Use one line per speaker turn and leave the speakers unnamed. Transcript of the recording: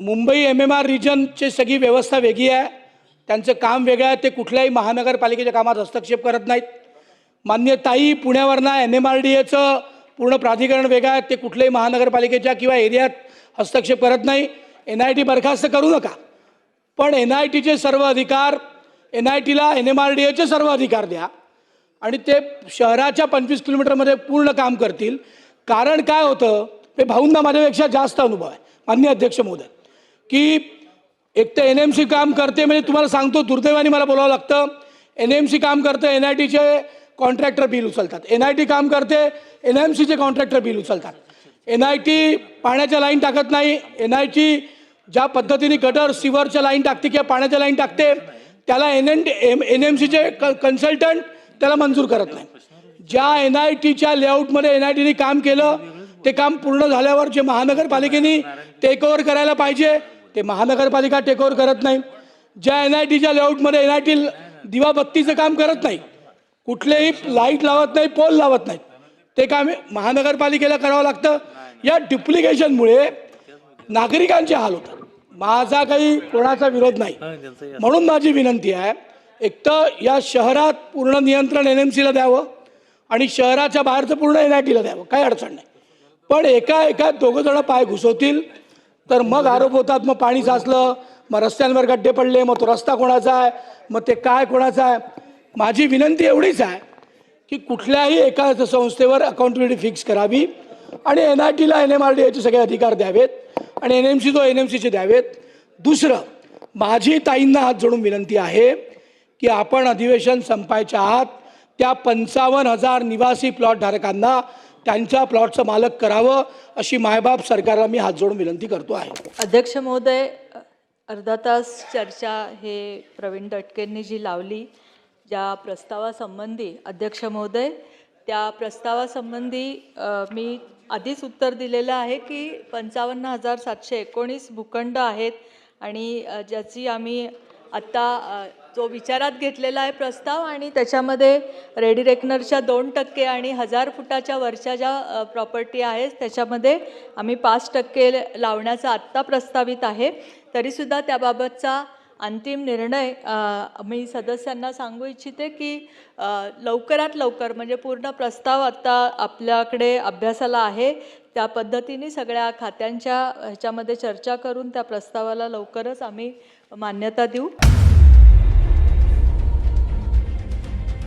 Mumbai M M R रिजनची सगळी व्यवस्था वेगळी आहे. त्यांचं काम वेगळं आहे. ते कुठल्याही महानगरपालिकेच्या कामात हस्तक्षेप करत नाहीत. मान्य ताई पुण्यावरनं एन एम आर डी एचं पूर्ण प्राधिकरण वेगळं आहे. ते कुठल्याही महानगरपालिकेच्या किंवा एरियात हस्तक्षेप करत नाही. एन आय टी बरखास्त करू नका. पण एन आय टीचे सर्व अधिकार एन आय टीला एन एम आर डी एचे सर्व अधिकार द्या. आणि ते शहराच्या पंचवीस किलोमीटरमध्ये पूर्ण काम करतील. कारण काय होतं? ते भाऊंना माझ्यापेक्षा जास्त अनुभव आहे. मान्य अध्यक्ष महोदय. की एक तर एन एम सी काम करते म्हणजे तुम्हाला सांगतो दुर्दैवाने मला बोलावं लागतं. एन एम सी काम करतं एन आय टीचे कॉन्ट्रॅक्टर बिल उचलतात. एन आय टी काम करते एन एम सीचे कॉन्ट्रॅक्टर बिल उचलतात. एन आय टी पाण्याच्या लाईन टाकत नाही. एन आय टी ज्या पद्धतीने गटर सिवरच्या लाईन टाकते किंवा पाण्याच्या लाईन टाकते त्याला N N M N M सीचे क कन्सल्टंट त्याला मंजूर करत नाही. ज्या एन आय टीच्या लेआउटमध्ये एन आय टीने काम केलं ते काम पूर्ण झाल्यावर जे महानगरपालिकेने टेक ओव्हर करायला पाहिजे ते महानगरपालिका टेकओव्हर करत नाही. ज्या एन आय टीच्या लेआउटमध्ये एन आय टी दिवाबत्तीचं काम करत नाही. कुठलेही लाइट लावत नाही पोल लावत नाहीत ते काम महानगरपालिकेला करावं लागतं. या डुप्लिकेशनमुळे नागरिकांचे हाल होतात. माझा काही कोणाचा विरोध नाही. म्हणून माझी विनंती आहे एक तर या शहरात पूर्ण नियंत्रण एन एम सीला द्यावं आणि शहराच्या बाहेरचं पूर्ण एन आय टीला द्यावं. काही अडचण नाही. पण एका एका दोघं जण पाय घुसवतील. तर मग आरोप होतात मग पाणी साचलं मग रस्त्यांवर गड्डे पडले मग तो रस्ता कोणाचा आहे मग ते काय कोणाचा आहे? माझी विनंती एवढीच आहे की कुठल्याही एका संस्थेवर अकाउंटेबिलिटी फिक्स करावी आणि एन आय टीला एन एम आर डी एचे सगळे अधिकार द्यावेत आणि एन एम सी तो एन एम सीचे द्यावेत. दुसरं माझी ताईंना हात जोडून विनंती आहे की आपण अधिवेशन संपायच्या आत त्या पंचावन्न हजार निवासी प्लॉट धारकांना त्यांच्या प्लॉटचं मालक करावं अशी मायबाप सरकारला मी हात जोडून विनंती करतो आहे.
अध्यक्ष महोदय अर्धा तास चर्चा हे प्रवीण दटकेंनी जी लावली ज्या प्रस्तावासंबंधी अध्यक्ष महोदय त्या प्रस्तावासंबंधी मी आधीच उत्तर दिलेलं आहे की पंचावन्न हजार सातशे एकोणीस भूखंड आहेत आणि ज्याची आम्ही आत्ता जो विचारात घेतलेला आहे प्रस्ताव आणि त्याच्यामध्ये रेडी रेकनरच्या दोन टक्के आणि हजार फुटाच्या वरच्या ज्या प्रॉपर्टी आहेत त्याच्यामध्ये आम्ही पाच टक्के लावण्याचा आत्ता प्रस्तावित आहे. तरीसुद्धा त्याबाबतचा अंतिम निर्णय मी सदस्यांना सांगू इच्छिते की लवकरात लवकर म्हणजे पूर्ण प्रस्ताव आत्ता आपल्याकडे अभ्यासाला आहे. त्या पद्धतीने सगळ्या खात्यांच्या ह्याच्यामध्ये चर्चा करून त्या प्रस्तावाला लवकरच आम्ही मान्यता देऊ.